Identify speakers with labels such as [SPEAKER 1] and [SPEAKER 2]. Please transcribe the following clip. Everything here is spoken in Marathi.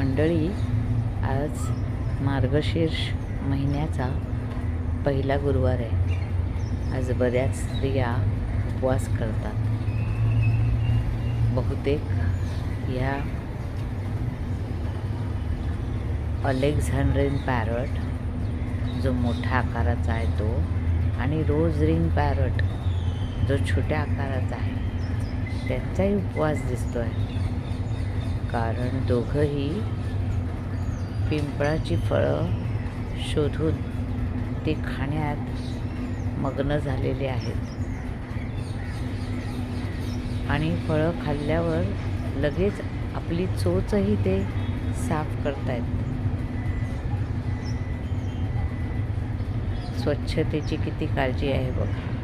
[SPEAKER 1] मंडळी आज मार्गशीर्ष महिन्याचा पहिला गुरुवार आहे. आज बऱ्याच स्त्रिया उपवास करतात. बहुतेक ह्या अलेक्झांड्रिन पॅरट जो मोठ्या आकाराचा आहे तो आणि रोज रिंग पॅरट जो छोट्या आकाराचा आहे त्यांचाही उपवास दिसतो आहे कारण दोघंही पिंपळाची फळं शोधून ती खाण्यात मग्न झालेले आहेत. आणि फळं खाल्ल्यावर लगेच आपली चोचही ते साफ करतायत. स्वच्छतेची किती काळजी आहे बघा.